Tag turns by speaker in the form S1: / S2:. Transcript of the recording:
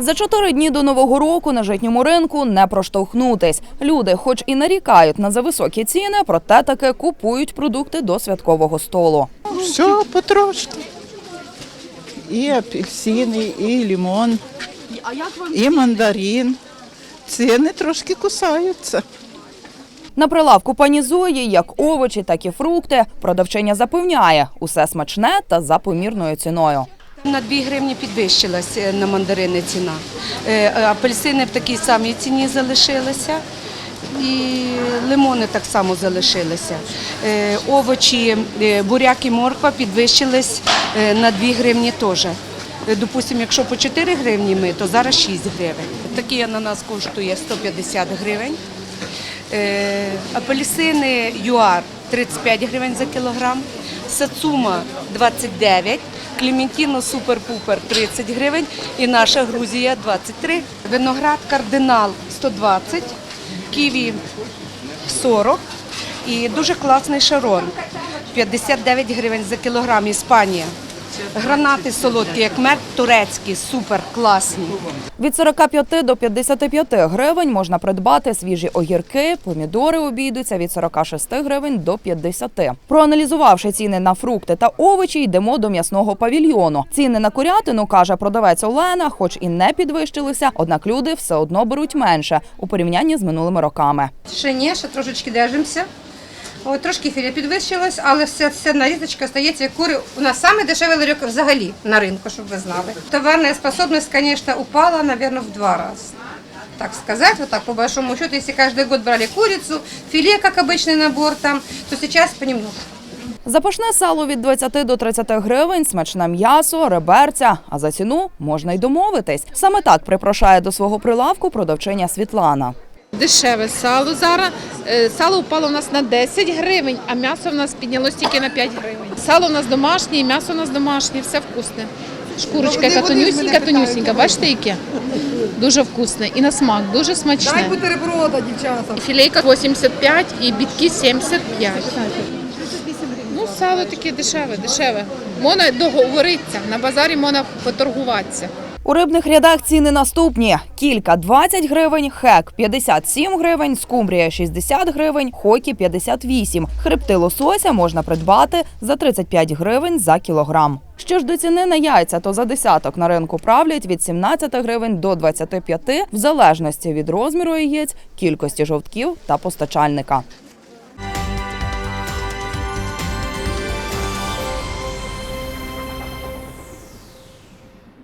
S1: За чотири дні до нового року на житньому ринку не проштовхнутись. Люди, хоч і нарікають на зависокі ціни, проте таки купують продукти до святкового столу.
S2: Все потрошки. І апельсини, і лимон, і мандарин. Ціни трошки кусаються.
S1: На прилавку пані Зої як овочі, так і фрукти. Продавчиня запевняє, усе смачне та за помірною ціною.
S3: На 2 гривні підвищилась е, на мандарини ціна. Е, Апельсини в такій самій ціні залишилися. І лимони так само залишилися. Е, Овочі, буряк і морква підвищились на 2 гривні теж. Допустимо, якщо по 4 гривні ми, то зараз 6 гривень. Такий ананас коштує 150 гривень. Апельсини ЮАР 35 гривень за кілограм, Сацума 29, Клементіно Супер-Пупер 30 гривень і наша Грузія 23. Виноград Кардинал 120, Ківі 40 і дуже класний шарон 59 гривень за кілограм Іспанія. Гранати солодкі, як мед, турецькі, супер класні.
S1: Від 45 до 55 гривень можна придбати свіжі огірки, помідори обійдуться від 46 гривень до 50. Проаналізувавши ціни на фрукти та овочі, йдемо до м'ясного павільйону. Ціни на курятину, каже продавець Олена, хоч і не підвищилися, однак люди все одно беруть менше у порівнянні з минулими роками.
S4: Ще ні, ще трошечки держимося. От, трошки філе підвищилось, але все, все нарізочка стається як кури. У нас саме дешевий ларьок взагалі на ринку, щоб ви знали. Товарна способность, конечно, упала, наверное, в два раза. Так сказать, вот так по большому счету, если каждый год брали курицу, филе, как обычный набор там, то сейчас понемногу.
S1: Запашне сало від 20 до 30 гривень, смачне м'ясо, реберця. А за ціну можна й домовитись. Саме так припрошає до свого прилавку продавчиня Світлана.
S5: Дешеве сало зараз. Е, Сало впало у нас на 10 гривень, а м'ясо в нас піднялось тільки на 5 гривень. Сало у нас домашнє, і м'ясо у нас домашнє, все вкусне. Шкурочка яка тонюсінька, тонюсінька, бачите яке? Дуже вкусне. І на смак, дуже смачне. Дай бутерброда, дівчата. Філейка 85 і бітки 75. Ну, сало таке дешеве, дешеве. Можна договоритися, на базарі можна поторгуватися.
S1: У рибних рядах ціни наступні: кілька 20 гривень, хек 57 гривень, скумбрія 60 гривень, хокі 58. Хребти лосося можна придбати за 35 гривень за кілограм. Що ж до ціни на яйця, то за десяток на ринку правлять від 17 гривень до 25, в залежності від розміру яєць, кількості жовтків та постачальника.